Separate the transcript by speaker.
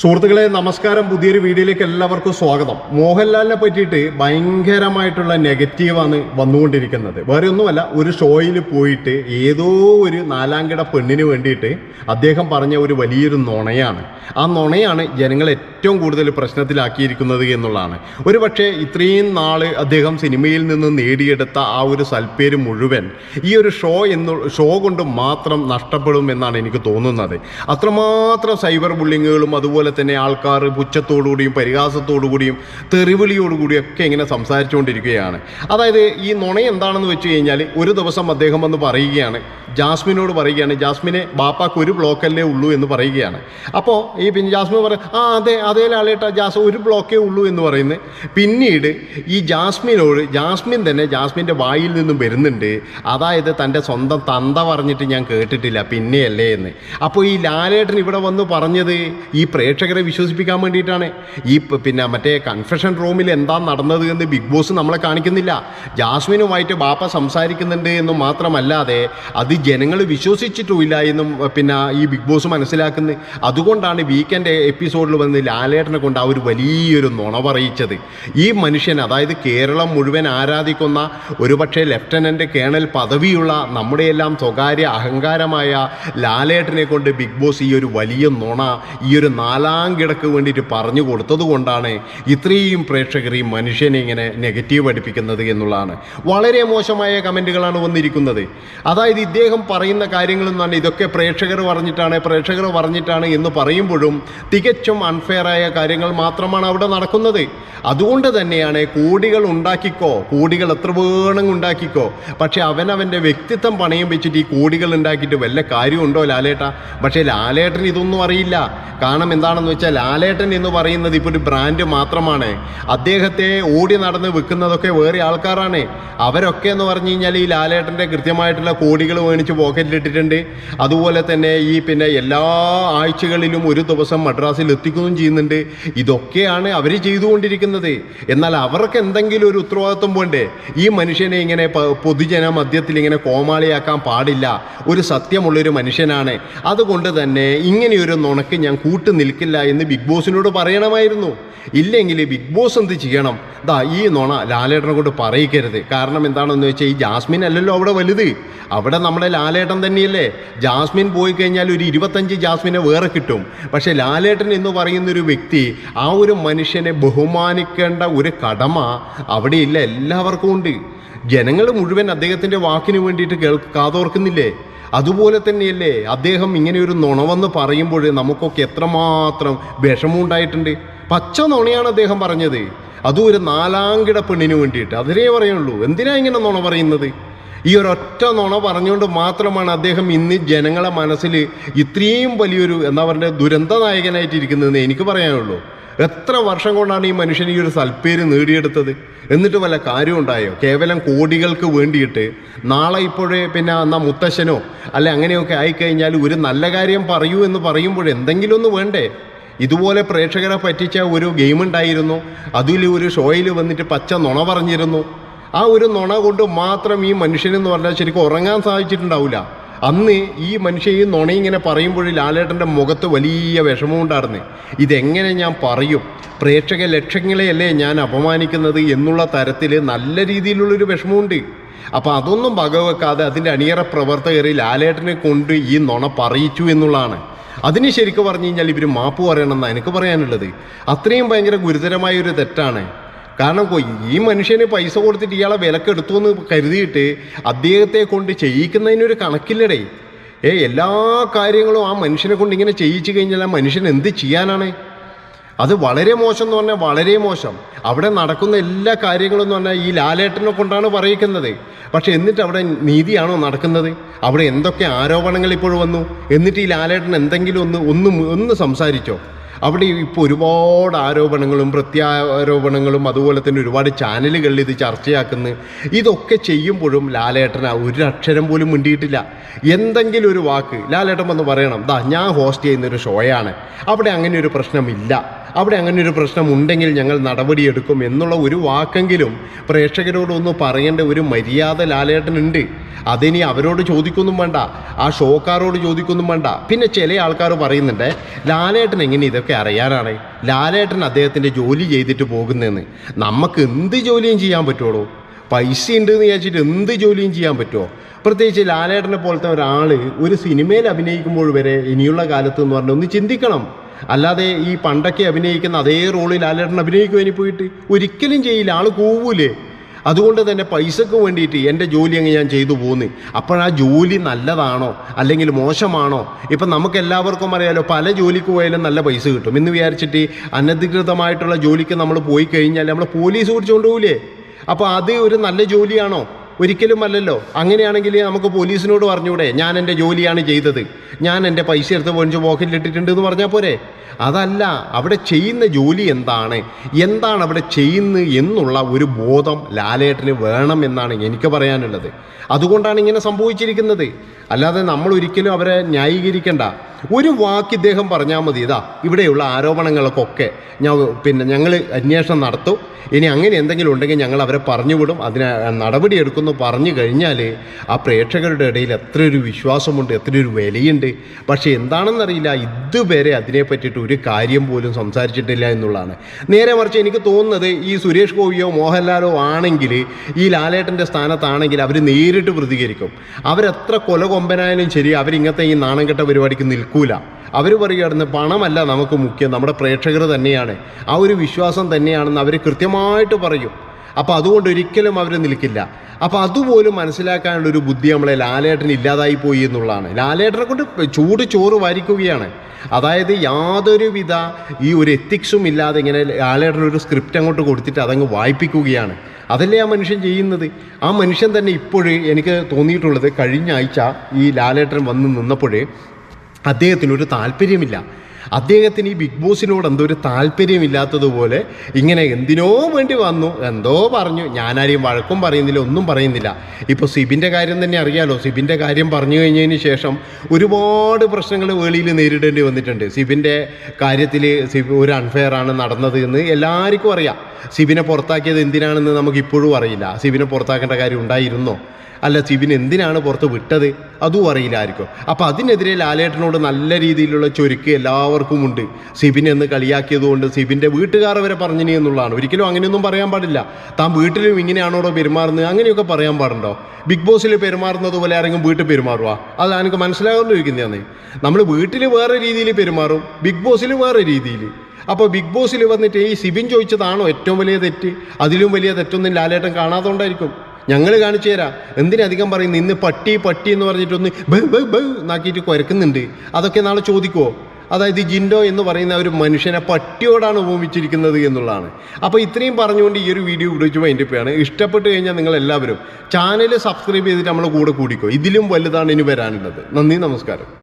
Speaker 1: സുഹൃത്തുക്കളെ നമസ്കാരം. പുതിയൊരു വീഡിയോയിലേക്ക് എല്ലാവർക്കും സ്വാഗതം. മോഹൻലാലിനെ പറ്റിയിട്ട് ഭയങ്കരമായിട്ടുള്ള നെഗറ്റീവാണ് വന്നുകൊണ്ടിരിക്കുന്നത്. വേറെ ഒന്നുമല്ല ഒരു ഷോയിൽ പോയിട്ട് ഏതോ ഒരു നാലാംകിട പെണ്ണിന് വേണ്ടിയിട്ട് അദ്ദേഹം പറഞ്ഞ ഒരു വലിയൊരു നുണയാണ്. ആ നുണയാണ് ജനങ്ങളെ ഏറ്റവും കൂടുതൽ പ്രശ്നത്തിലാക്കിയിരിക്കുന്നത് എന്നുള്ളതാണ്. ഒരു പക്ഷേ ഇത്രയും നാൾ അദ്ദേഹം സിനിമയിൽ നിന്ന് നേടിയെടുത്ത ആ ഒരു സൽപ്പേര് മുഴുവൻ ഈ ഒരു ഷോ എന്നു ഷോ കൊണ്ട് മാത്രം നഷ്ടപ്പെടും എന്നാണ് എനിക്ക് തോന്നുന്നത്. അത്രമാത്രം സൈബർ ബുള്ളിങ്ങുകളും അതുപോലെ തന്നെ ആൾക്കാർ പുച്ഛത്തോടുകൂടിയും പരിഹാസത്തോടുകൂടിയും തെറിവിളിയോടുകൂടിയും ഒക്കെ ഇങ്ങനെ സംസാരിച്ചുകൊണ്ടിരിക്കുകയാണ്. അതായത് ഈ നുണ എന്താണെന്ന് വെച്ച് കഴിഞ്ഞാൽ ഒരു ദിവസം അദ്ദേഹം വന്ന് പറയുകയാണ്. ജാസ്മിനോട് പറയുകയാണ് ജാസ്മിനെ ബാപ്പാക്ക് ഒരു ബ്ലോക്കല്ലേ ഉള്ളൂ എന്ന് പറയുകയാണ്. അപ്പോൾ ഈ പിന്നെ ജാസ്മിൻ പറയും ആ അതെ അതേ ലാലേട്ടാ ജാസ് ഒരു ബ്ലോക്കേ ഉള്ളൂ എന്ന് പറയുന്നത്. പിന്നീട് ഈ ജാസ്മിനോട് ജാസ്മിൻ തന്നെ ജാസ്മിന്റെ വായിൽ നിന്നും വരുന്നുണ്ട്. അതായത് തന്റെ സ്വന്തം തന്ത പറഞ്ഞിട്ട് ഞാൻ കേട്ടിട്ടില്ല പിന്നെയല്ലേ എന്ന്. അപ്പോൾ ഈ ലാലേട്ടൻ ഇവിടെ വന്ന് പറഞ്ഞത് ഈ പ്രേക്ഷകരെ വിശ്വസിപ്പിക്കാൻ വേണ്ടിയിട്ടാണ്. ഈ പിന്നെ മറ്റേ കൺഫെഷൻ റൂമിൽ എന്താ നടന്നത് എന്ന് ബിഗ് ബോസ് നമ്മളെ കാണിക്കുന്നില്ല. ജാസ്മിനുമായിട്ട് ബാപ്പ സംസാരിക്കുന്നുണ്ട് എന്ന് മാത്രമല്ലാതെ അത് ജനങ്ങൾ വിശ്വസിച്ചിട്ടുമില്ല എന്നും പിന്നെ ഈ ബിഗ് ബോസ് മനസ്സിലാക്കുന്നത് അതുകൊണ്ടാണ് വീക്കെൻഡ് എപ്പിസോഡിൽ വന്ന് ലാലേട്ടനെ കൊണ്ട് ആ ഒരു വലിയൊരു നുണ പറയിച്ചത്. ഈ മനുഷ്യൻ അതായത് കേരളം മുഴുവൻ ആരാധിക്കുന്ന ഒരുപക്ഷെ ലെഫ്റ്റനന്റ് കേണൽ പദവിയുള്ള നമ്മുടെയെല്ലാം സ്വകാര്യ അഹങ്കാരമായ ലാലേട്ടനെ കൊണ്ട് ബിഗ് ബോസ് ഈ ഒരു വലിയ നുണ ഈ ഒരു നാലാം കിടക്ക് വേണ്ടിയിട്ട് പറഞ്ഞു കൊടുത്തത് കൊണ്ടാണ് ഇത്രയും പ്രേക്ഷകർ ഈ മനുഷ്യനെ ഇങ്ങനെ നെഗറ്റീവ് അടിപ്പിക്കുന്നത് എന്നുള്ളതാണ്. വളരെ മോശമായ കമന്റുകളാണ് വന്നിരിക്കുന്നത്. അതായത് ഇദ്ദേഹം പറയുന്ന കാര്യങ്ങൾ എന്ന് പറഞ്ഞാൽ ഇതൊക്കെ പ്രേക്ഷകർ പറഞ്ഞിട്ടാണ് പ്രേക്ഷകർ പറഞ്ഞിട്ടാണ് എന്ന് പറയുമ്പോഴും തികച്ചും അൺഫെയറായ കാര്യങ്ങൾ മാത്രമാണ് അവിടെ നടക്കുന്നത്. അതുകൊണ്ട് തന്നെയാണ് കോടികൾ ഉണ്ടാക്കിക്കോ കോടികൾ എത്ര വേണം ഉണ്ടാക്കിക്കോ. പക്ഷെ അവനവന്റെ വ്യക്തിത്വം പണയം വെച്ചിട്ട് ഈ കോടികൾ ഉണ്ടാക്കിയിട്ട് വല്ല കാര്യമുണ്ടോ ലാലേട്ട? പക്ഷേ ലാലേട്ടന് ഇതൊന്നും അറിയില്ല. കാരണം എന്താണെന്ന് വെച്ചാൽ ലാലേട്ടൻ എന്ന് പറയുന്നത് ഇപ്പോൾ ഒരു ബ്രാൻഡ് മാത്രമാണ്. അദ്ദേഹത്തെ ഓടി നടന്ന് വിൽക്കുന്നതൊക്കെ വേറെ ആൾക്കാരാണ്. അവരൊക്കെ എന്ന് പറഞ്ഞു കഴിഞ്ഞാൽ ഈ ലാലേട്ടന്റെ കൃത്യമായിട്ടുള്ള കോടികൾ മേടിച്ച് പോക്കറ്റിലിട്ടിട്ടുണ്ട് അതുപോലെ തന്നെ ഈ പിന്നെ എല്ലാ ആഴ്ചകളിലും ഒരു ദിവസം മദ്രാസിൽ എത്തിക്കുകയും ചെയ്യുന്നുണ്ട്. ഇതൊക്കെയാണ് അവർ ചെയ്തുകൊണ്ടിരിക്കുന്നത്. എന്നാൽ അവർക്ക് എന്തെങ്കിലും ഒരു ഉത്തരവാദിത്വം വേണ്ടേ? ഈ മനുഷ്യനെ ഇങ്ങനെ പൊതുജന മധ്യത്തിൽ ഇങ്ങനെ കോമാളിയാക്കാൻ പാടില്ല. ഒരു സത്യമുള്ളൊരു മനുഷ്യനാണ്. അതുകൊണ്ട് തന്നെ ഇങ്ങനെയൊരു നുണക്ക് ഞാൻ കൂട്ടു നിൽക്കില്ല എന്ന് ബിഗ് ബോസിനോട് പറയണമായിരുന്നു. ഇല്ലെങ്കിൽ ബിഗ് ബോസ് എന്ത് ചെയ്യണം? ദാ ഈ നോണ ലാലേട്ടനെ കൊണ്ട് പറയിക്കരുത്. കാരണം എന്താണെന്ന് വെച്ചാൽ ഈ ജാസ്മിൻ അല്ലല്ലോ അവിടെ വലുത്. അവിടെ നമ്മുടെ ലാലേട്ടൻ തന്നെയല്ലേ. ജാസ്മിൻ പോയി കഴിഞ്ഞാൽ ഒരു ഇരുപത്തഞ്ച് ജാസ്മിനെ വേറെ കിട്ടും. പക്ഷേ ലാലേട്ടൻ എന്ന് പറയുന്നൊരു വ്യക്തി ആ ഒരു മനുഷ്യനെ ബഹുമാനിക്കേണ്ട ഒരു കടമ അവിടെയില്ല. എല്ലാവർക്കും ഉണ്ട്. ജനങ്ങൾ മുഴുവൻ അദ്ദേഹത്തിന്റെ വാക്കിന് വേണ്ടിയിട്ട് കേൾ കാതോർക്കുന്നില്ലേ? അതുപോലെ തന്നെയല്ലേ അദ്ദേഹം ഇങ്ങനെ ഒരു നുണവെന്ന് പറയുമ്പോൾ നമുക്കൊക്കെ എത്രമാത്രം വിഷമമുണ്ടായിട്ടുണ്ട്. പച്ച നുണയാണ് അദ്ദേഹം പറഞ്ഞത്. അതും ഒരു നാലാംകിട പെണ്ണിന് വേണ്ടിയിട്ട്. അതിനേ പറയുള്ളൂ. എന്തിനാ ഇങ്ങനെ നുണ പറയുന്നത്? ഈ ഒരൊറ്റ നുണ പറഞ്ഞുകൊണ്ട് മാത്രമാണ് അദ്ദേഹം ഇന്ന് ജനങ്ങളെ മനസ്സിൽ ഇത്രയും വലിയൊരു എന്താ പറയുക ദുരന്ത നായകനായിട്ടിരിക്കുന്നതെന്ന് എനിക്ക് പറയാനുള്ളൂ. എത്ര വർഷം കൊണ്ടാണ് ഈ മനുഷ്യൻ ഈ ഒരു സൽപ്പേര് നേടിയെടുത്തത്? എന്നിട്ട് വല്ല കാര്യം ഉണ്ടായോ കേവലം കോടികൾക്ക് വേണ്ടിയിട്ട്. നാളെ ഇപ്പോഴേ പിന്നെ എന്നാ മുത്തശ്ശനോ അല്ലെ അങ്ങനെയൊക്കെ ആയിക്കഴിഞ്ഞാൽ ഒരു നല്ല കാര്യം പറയൂ എന്ന് പറയുമ്പോൾ എന്തെങ്കിലും ഒന്ന് വേണ്ടേ? ഇതുപോലെ പ്രേക്ഷകരെ പറ്റിച്ച ഒരു ഗെയിം ഉണ്ടായിരുന്നു. അതിൽ ഒരു ഷോയിൽ വന്നിട്ട് പച്ച നുണ പറഞ്ഞിരുന്നു. ആ ഒരു നുണ കൊണ്ട് മാത്രം ഈ മനുഷ്യനെന്ന് പറഞ്ഞാൽ ശരിക്കും ഉറങ്ങാൻ സാധിച്ചിട്ടുണ്ടാവില്ല. അന്ന് ഈ മനുഷ്യ ഈ നുണ ഇങ്ങനെ പറയുമ്പോൾ ലാലേട്ടന്റെ മുഖത്ത് വലിയ വിഷമമുണ്ടായിരുന്നു ഇതെങ്ങനെ ഞാൻ പറയും? പ്രേക്ഷക ലക്ഷങ്ങളെയല്ലേ ഞാൻ അപമാനിക്കുന്നത് എന്നുള്ള തരത്തിൽ നല്ല രീതിയിലുള്ളൊരു വിഷമമുണ്ട്. അപ്പോൾ അതൊന്നും വകവെക്കാതെ അതിന്റെ അണിയറ പ്രവർത്തകർ ലാലേട്ടനെ കൊണ്ട് ഈ നുണ പറയിച്ചു എന്നുള്ളതാണ്. അതിന് ശരിക്കും പറഞ്ഞു കഴിഞ്ഞാൽ ഇവർ മാപ്പ് പറയണമെന്നാണ് എനിക്ക് പറയാനുള്ളത്. അത്രയും ഭയങ്കര ഗുരുതരമായ ഒരു തെറ്റാണ്. കാരണം ഈ മനുഷ്യന് പൈസ കൊടുത്തിട്ട് ഇയാളെ വിലക്കെടുത്തു എന്ന് കരുതിയിട്ട് അദ്ദേഹത്തെ കൊണ്ട് ചെയ്യിക്കുന്നതിനൊരു കണക്കില്ലടേ. ഏ എല്ലാ കാര്യങ്ങളും ആ മനുഷ്യനെ കൊണ്ട് ഇങ്ങനെ ചെയ്യിച്ചു കഴിഞ്ഞാൽ ആ മനുഷ്യൻ എന്ത് ചെയ്യാനാണ്? അത് വളരെ മോശം എന്ന് പറഞ്ഞാൽ വളരെ മോശം. അവിടെ നടക്കുന്ന എല്ലാ കാര്യങ്ങളും എന്ന് പറഞ്ഞാൽ ഈ ലാലേട്ടനെ കൊണ്ടാണ് പറയിക്കുന്നത്. പക്ഷെ എന്നിട്ട് അവിടെ നീതിയാണോ നടക്കുന്നത്? അവിടെ എന്തൊക്കെ ആരോപണങ്ങൾ ഇപ്പോൾ വന്നു? എന്നിട്ട് ഈ ലാലേട്ടൻ എന്തെങ്കിലും ഒന്ന് ഒന്ന് ഒന്ന് സംസാരിച്ചോ? അവിടെ ഇപ്പോൾ ഒരുപാട് ആരോപണങ്ങളും പ്രത്യാരോപണങ്ങളും അതുപോലെ തന്നെ ഒരുപാട് ചാനലുകളിൽ ഇത് ചർച്ചയാക്കുന്നു. ഇതൊക്കെ ചെയ്യുമ്പോഴും ലാലേട്ടൻ ആ ഒരു അക്ഷരം പോലും മിണ്ടിയിട്ടില്ല. എന്തെങ്കിലും ഒരു വാക്ക് ലാലേട്ടൻ വന്ന് പറയണം ദാ ഞാൻ ഹോസ്റ്റ് ചെയ്യുന്നൊരു ഷോയാണ് അവിടെ അങ്ങനെ ഒരു പ്രശ്നമില്ല. അവിടെ അങ്ങനെ ഒരു പ്രശ്നം ഉണ്ടെങ്കിൽ ഞങ്ങൾ നടപടിയെടുക്കും എന്നുള്ള ഒരു വാക്കെങ്കിലും പ്രേക്ഷകരോടൊന്ന് പറയേണ്ട ഒരു മര്യാദ ലാലേട്ടനുണ്ട്. അതിനി അവരോട് ചോദിക്കൊന്നും വേണ്ട ആ ഷോക്കാരോട് ചോദിക്കൊന്നും വേണ്ട. പിന്നെ ചില ആൾക്കാർ പറയുന്നുണ്ട് ലാലേട്ടൻ എങ്ങനെ ഇതൊക്കെ അറിയാനാണ്? ലാലേട്ടൻ അദ്ദേഹത്തിന്റെ ജോലി ചെയ്തിട്ട് പോകുന്നതെന്ന് നമുക്ക് എന്ത് ജോലിയും ചെയ്യാൻ പറ്റുള്ളൂ പൈസ ഉണ്ട് എന്ന് വിചാരിച്ചിട്ട് എന്ത് ജോലിയും ചെയ്യാൻ പറ്റുമോ പ്രത്യേകിച്ച് ലാലേട്ടനെ പോലത്തെ ഒരാൾ ഒരു സിനിമയിൽ അഭിനയിക്കുമ്പോൾ വരെ ഇനിയുള്ള കാലത്ത് എന്ന് പറഞ്ഞാൽ ഒന്ന് ചിന്തിക്കണം. അല്ലാതെ ഈ പണ്ടൊക്കെ അഭിനയിക്കുന്ന അതേ റോളിൽ ലാലേട്ടൻ അഭിനയിക്കും ഇനി പോയിട്ട്? ഒരിക്കലും ചെയ്യില്ല. ആൾ കൂവൂലേ? അതുകൊണ്ട് തന്നെ പൈസക്ക് വേണ്ടിയിട്ട് എന്റെ ജോലി അങ്ങ് ഞാൻ ചെയ്തു പോന്ന്. അപ്പോഴാ ജോലി നല്ലതാണോ? അല്ലെങ്കിൽ മോശമാണോ? ഇപ്പം നമുക്ക് എല്ലാവർക്കും അറിയാലോ പല ജോലിക്ക് പോയാലും നല്ല പൈസ കിട്ടും. എന്ന് വിചാരിച്ചിട്ട് അനധികൃതമായിട്ടുള്ള ജോലിക്ക് നമ്മൾ പോയി കഴിഞ്ഞാൽ നമ്മൾ പോലീസ് പിടിച്ചുകൊണ്ട് പോകില്ലേ അപ്പോൾ അത് ഒരു നല്ല ജോലിയാണോ? ഒരിക്കലും അല്ലല്ലോ അങ്ങനെയാണെങ്കിൽ നമുക്ക് പോലീസിനോട് പറഞ്ഞൂടെ ഞാൻ എന്റെ ജോലിയാണ് ചെയ്തത്. ഞാൻ എന്റെ പൈസ എടുത്ത് പോയിച്ച് പോക്കറ്റിലിട്ടിട്ടുണ്ട് എന്ന് പറഞ്ഞാൽ പോരെ. അതല്ല അവിടെ ചെയ്യുന്ന ജോലി എന്താണ്? എന്താണ് അവിടെ ചെയ്യുന്നത് എന്നുള്ള ഒരു ബോധം ലാലേട്ടന് വേണം എന്നാണ് എനിക്ക് പറയാനുള്ളത്. അതുകൊണ്ടാണ് ഇങ്ങനെ സംഭവിച്ചിരിക്കുന്നത്. അല്ലാതെ നമ്മൾ ഒരിക്കലും അവരെ ന്യായീകരിക്കേണ്ട. ഒരു വാക്ക് ഇദ്ദേഹം പറഞ്ഞാൽ മതി. ഇതാ ഇവിടെയുള്ള ആരോപണങ്ങൾക്കൊക്കെ ഞാൻ പിന്നെ ഞങ്ങൾ അന്വേഷണം നടത്തും. ഇനി അങ്ങനെ എന്തെങ്കിലും ഉണ്ടെങ്കിൽ ഞങ്ങൾ അവരെ പറഞ്ഞുവിടും. അതിന് നടപടിയെടുക്കുന്നു. പറഞ്ഞു കഴിഞ്ഞാൽ ആ പ്രേക്ഷകരുടെ ഇടയിൽ എത്രയൊരു വിശ്വാസമുണ്ട് എത്രയൊരു ഒരു വിലയുണ്ട് പക്ഷേ എന്താണെന്നറിയില്ല ഇതുവരെ അതിനെ പറ്റിയിട്ട് ഒരു കാര്യം പോലും സംസാരിച്ചിട്ടില്ല എന്നുള്ളതാണ്. നേരെ മറിച്ച് എനിക്ക് തോന്നുന്നത് ഈ സുരേഷ് ഗോപിയോ മോഹൻലാലോ ആണെങ്കിൽ ഈ ലാലേട്ടന്റെ സ്ഥാനത്താണെങ്കിൽ അവർ നേരിട്ട് പ്രതികരിക്കും. അവരെത്ര കൊല കൊമ്പനായാലും ശരി അവരിങ്ങനത്തെ ഈ നാണം കെട്ട പരിപാടിക്ക് നിൽക്കൂല. അവർ പറയുകയായിരുന്നു പണമല്ല നമുക്ക് മുഖ്യം നമ്മുടെ പ്രേക്ഷകർ തന്നെയാണ്. ആ ഒരു വിശ്വാസം തന്നെയാണെന്ന് അവർ കൃത്യമായിട്ട് പറയും. അപ്പോൾ അതുകൊണ്ട് ഒരിക്കലും അവർ നിൽക്കില്ല. അപ്പോൾ അതുപോലും മനസ്സിലാക്കാനുള്ള ഒരു ബുദ്ധി നമ്മളെ ലാലേട്ടൻ ഇല്ലാതായി പോയി എന്നുള്ളതാണ്. ലാലേട്ടനെ കൊണ്ട് ചൂട് ചോറ് വാരിക്കുകയാണ്. അതായത് യാതൊരുവിധ ഈ ഒരു എത്തിക്സും ഇല്ലാതെ ഇങ്ങനെ ലാലേട്ടൻ ഒരു സ്ക്രിപ്റ്റ് അങ്ങോട്ട് കൊടുത്തിട്ട് അതങ്ങ് വായിപ്പിക്കുകയാണ്. അതല്ലേ ആ മനുഷ്യൻ ചെയ്യുന്നത്? ആ മനുഷ്യൻ തന്നെ ഇപ്പോഴും എനിക്ക് തോന്നിയിട്ടുള്ളത് കഴിഞ്ഞ ആഴ്ച ഈ ലാലേട്ടൻ വന്ന് നിന്നപ്പോഴേ അദ്ദേഹത്തിനൊരു താല്പര്യമില്ല. അദ്ദേഹത്തിന് ഈ ബിഗ് ബോസിനോട് എന്തോ ഒരു താല്പര്യമില്ലാത്തതുപോലെ ഇങ്ങനെ എന്തിനോ വേണ്ടി വന്നു. എന്തോ പറഞ്ഞു. ഞാനാരെയും വഴക്കും പറയുന്നില്ല ഒന്നും പറയുന്നില്ല. ഇപ്പോൾ സിബിന്റെ കാര്യം തന്നെ അറിയാലോ. സിബിന്റെ കാര്യം പറഞ്ഞു കഴിഞ്ഞതിന് ശേഷം ഒരുപാട് പ്രശ്നങ്ങൾ വേളിയിൽ നേരിടേണ്ടി വന്നിട്ടുണ്ട്. സിബിന്റെ കാര്യത്തിൽ സിബ് ഒരു അൺഫെയർ ആണ് നടന്നത് എന്ന് എല്ലാവർക്കും അറിയാം. സിബിനെ പുറത്താക്കിയത് എന്തിനാണെന്ന് നമുക്ക് ഇപ്പോഴും അറിയില്ല. സിബിനെ പുറത്താക്കേണ്ട കാര്യം ഉണ്ടായിരുന്നോ? അല്ല സിബിൻ എന്തിനാണ് പുറത്ത് വിട്ടത്? അതും അറിയില്ല ആർക്കും അതിനെതിരെ ലാലേട്ടനോട് നല്ല രീതിയിലുള്ള ചൊരുക്ക് എല്ലാവർക്കും ഉണ്ട്. സിബിൻ എന്ന് കളിയാക്കിയതുകൊണ്ട് സിബിന്റെ വീട്ടുകാർ വരെ പറഞ്ഞിനി എന്നുള്ളതാണ്. ഒരിക്കലും അങ്ങനെയൊന്നും പറയാൻ പാടില്ല. താൻ വീട്ടിലും ഇങ്ങനെയാണോടോ പെരുമാറുന്നത്? അങ്ങനെയൊക്കെ പറയാൻ പാടുണ്ടോ? ബിഗ് ബോസിൽ പെരുമാറുന്നത് പോലെ ആരെങ്കിലും വീട്ടിൽ പെരുമാറുക അത് എനിക്ക് മനസ്സിലാകൊണ്ടിരിക്കുന്നതാണ് നമ്മൾ വീട്ടിൽ വേറെ രീതിയിൽ പെരുമാറും ബിഗ് ബോസിൽ വേറെ രീതിയിൽ. അപ്പോൾ ബിഗ് ബോസിൽ വന്നിട്ട് ഈ സിബിൻ ചോദിച്ചതാണോ ഏറ്റവും വലിയ തെറ്റ്? അതിലും വലിയ തെറ്റൊന്നും ലാലേട്ടൻ കാണാത്തതുകൊണ്ടായിരിക്കും. ഞങ്ങൾ കാണിച്ചു തരാം. എന്തിനധികം പറയുന്നു? ഇന്ന് പട്ടി പട്ടി എന്ന് പറഞ്ഞിട്ടൊന്ന് ബ ബ ബ കുരക്കുന്നുണ്ട്. അതൊക്കെ നാളെ ചോദിക്കുമോ അതായത് ജിൻഡോ എന്ന് പറയുന്ന ഒരു മനുഷ്യനെ പട്ടിയോടാണ് ഉപമിച്ചിരിക്കുന്നത് എന്നുള്ളതാണ്. അപ്പോൾ ഇത്രയും പറഞ്ഞുകൊണ്ട് ഈ ഒരു വീഡിയോ ഉപയോഗിച്ച് വൈൻഡപ്പാണ് ഇഷ്ടപ്പെട്ട് കഴിഞ്ഞാൽ നിങ്ങൾ എല്ലാവരും ചാനൽ സബ്സ്ക്രൈബ് ചെയ്തിട്ട് നമ്മളെ കൂടെ കൂടിക്കോ. ഇതിലും വലുതാണ് ഇനി വരാനുള്ളത്. നന്ദി നമസ്കാരം.